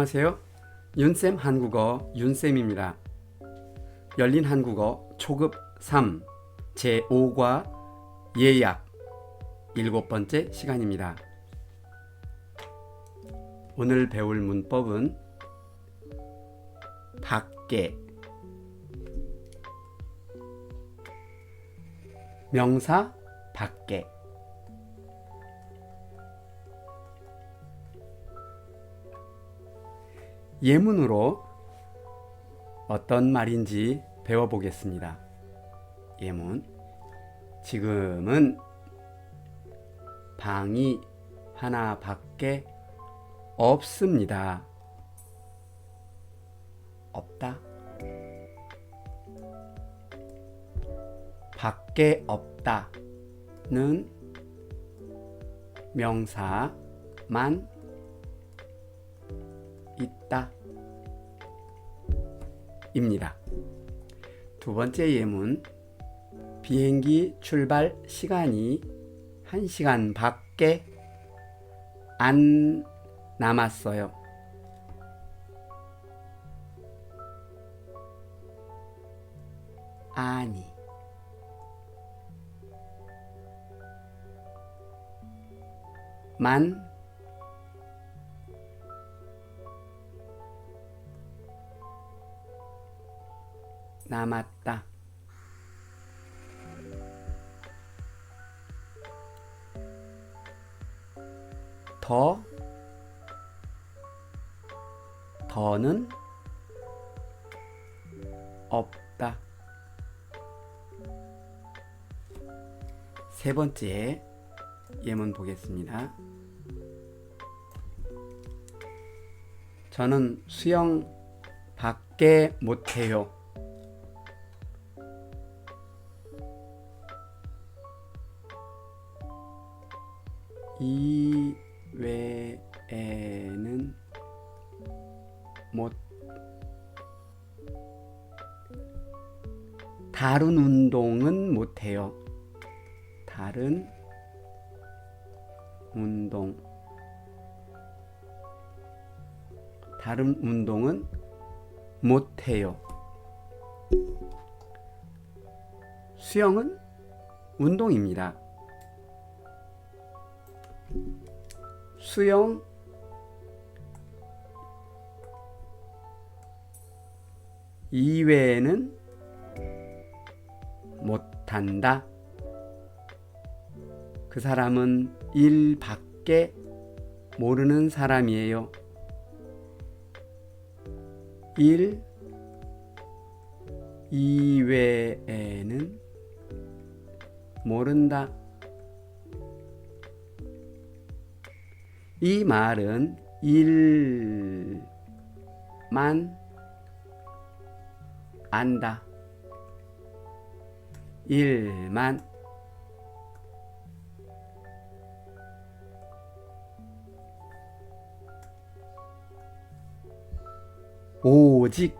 안녕하세요. 윤쌤 한국어 윤쌤입니다. 열린 한국어 초급 3 제5과 예약 일곱 번째 시간입니다. 오늘 배울 문법은 밖에 명사 밖에 예문으로 어떤 말인지 배워보겠습니다. 예문. 지금은 방이 하나밖에 없습니다. 없다. 밖에 없다는 명사만 있다. 입니다. 두 번째 예문. 비행기 출발 시간이 1시간 밖에 안 남았어요. 아니. 만 남았다. 더 더는 없다. 세 번째 예문 보겠습니다. 저는 수영 밖에 못해요. 이 외에는 못 다른 운동은 못해요. 다른 운동 다른 운동은 못해요. 수영은 운동입니다. 수영 이외에는 못한다. 그 사람은 일 밖에 모르는 사람이에요. 일 이외에는 모른다. 이 말은 일만 안다. 일만 오직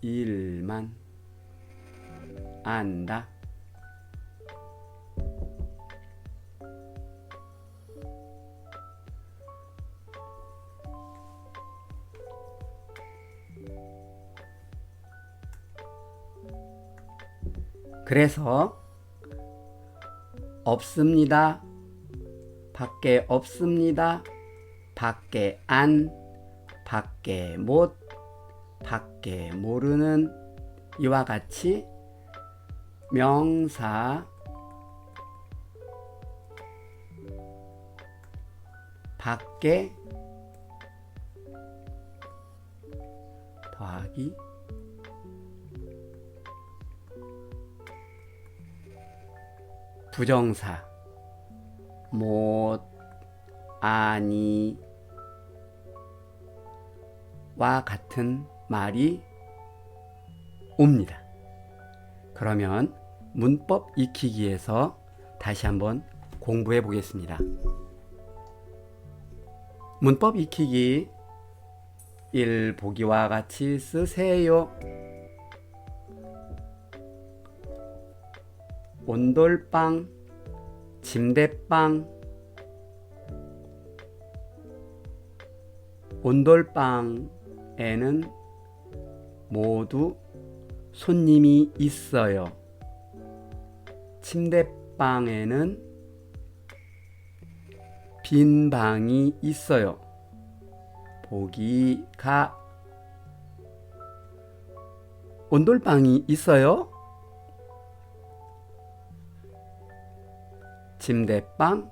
일만 안다. 그래서 없습니다. 밖에 없습니다. 밖에 안, 밖에 못, 밖에 모르는 이와 같이 명사 밖에 더하기 부정사 못 아니 와 같은 말이 옵니다. 그러면 문법 익히기에서 다시 한번 공부해 보겠습니다. 문법 익히기 1 보기와 같이 쓰세요. 온돌방, 침대방, 온돌방에는 모두 손님이 있어요. 침대방에는 빈 방이 있어요. 보기 가 온돌방이 있어요? 침대방?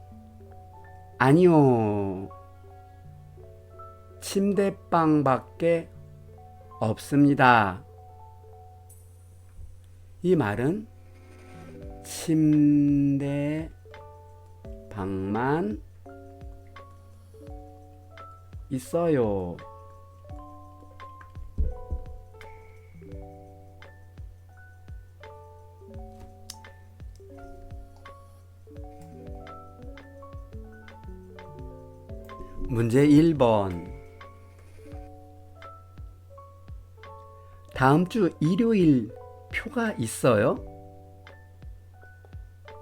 아니요. 침대방밖에 없습니다. 이 말은 침대 방만 있어요. 문제 1번. 다음 주 일요일 표가 있어요?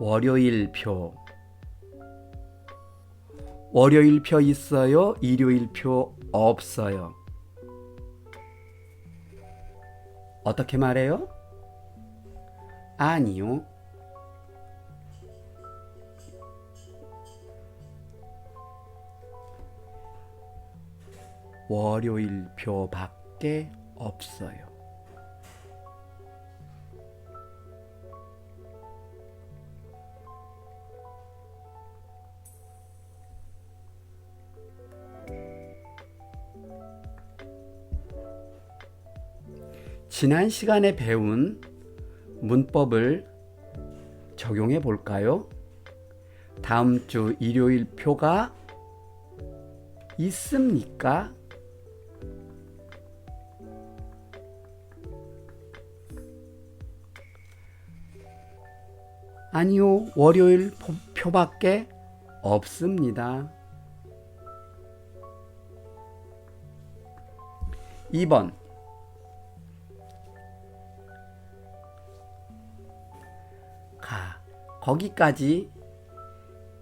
월요일 표. 월요일 표 있어요? 일요일 표 없어요? 어떻게 말해요? 아니요. 월요일 표밖에 없어요. 지난 시간에 배운 문법을 적용해 볼까요? 다음 주 일요일 표가 있습니까? 아니요, 월요일 표- 표밖에 없습니다. 2번. 가. 거기까지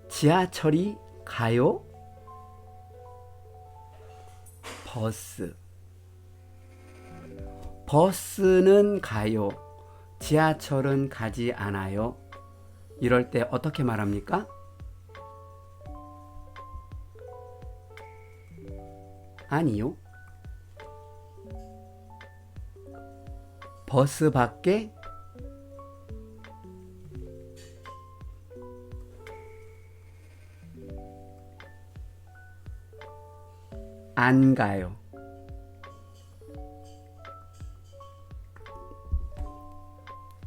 지하철이 가요? 버스. 버스는 가요. 지하철은 가지 않아요. 이럴 때 어떻게 말합니까? 아니요. 버스 밖에 안 가요.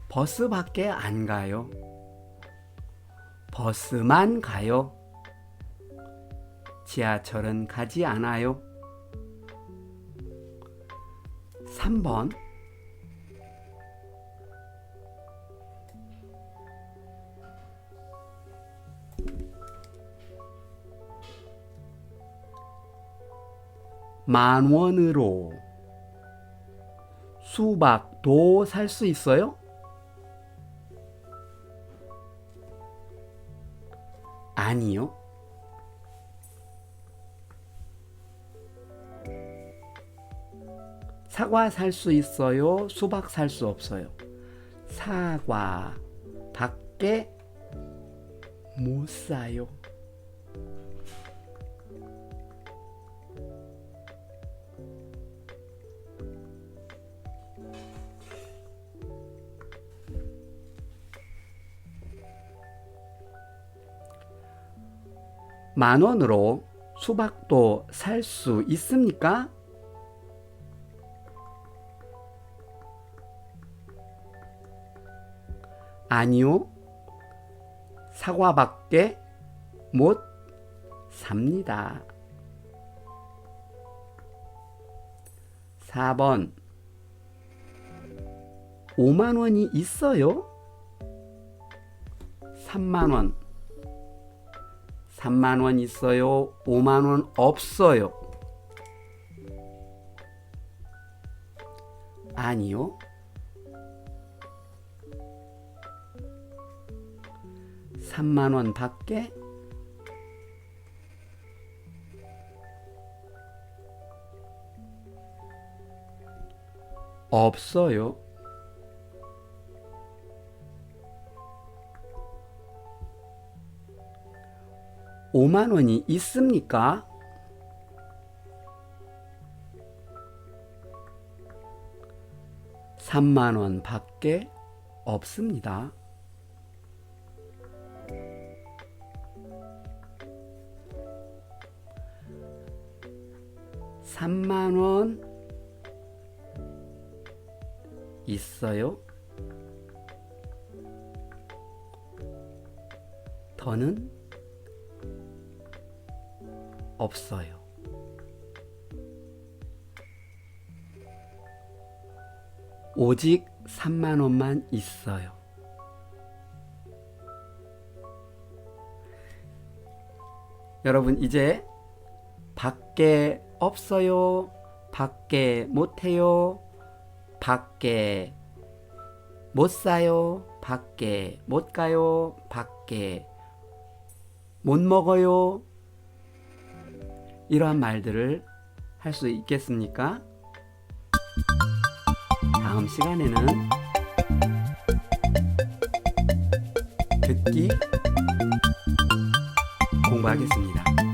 버스 밖에 안 가요. 버스만 가요. 지하철은 가지 않아요. 3번. 만 원으로 수박도 살 수 있어요? 아니요. 사과 살 수 있어요? 수박 살 수 없어요? 사과 밖에 못 사요. 만 원으로 수박도 살 수 있습니까? 아니요. 사과밖에 못 삽니다. 4번 5만 원이 있어요? 3만 원 3만 원 있어요? 5만 원 없어요? 아니요. 3만 원 밖에 없어요. 오만 원이 있습니까? 삼만 원 밖에 없습니다. 삼만원 있어요? 더는 없어요. 오직 3만 원만 있어요. 여러분 이제 밖에 없어요. 밖에 못해요. 밖에 못 사요. 밖에 못 가요. 밖에 못 먹어요. 이러한 말들을 할 수 있겠습니까? 다음 시간에는 듣기 공부하겠습니다.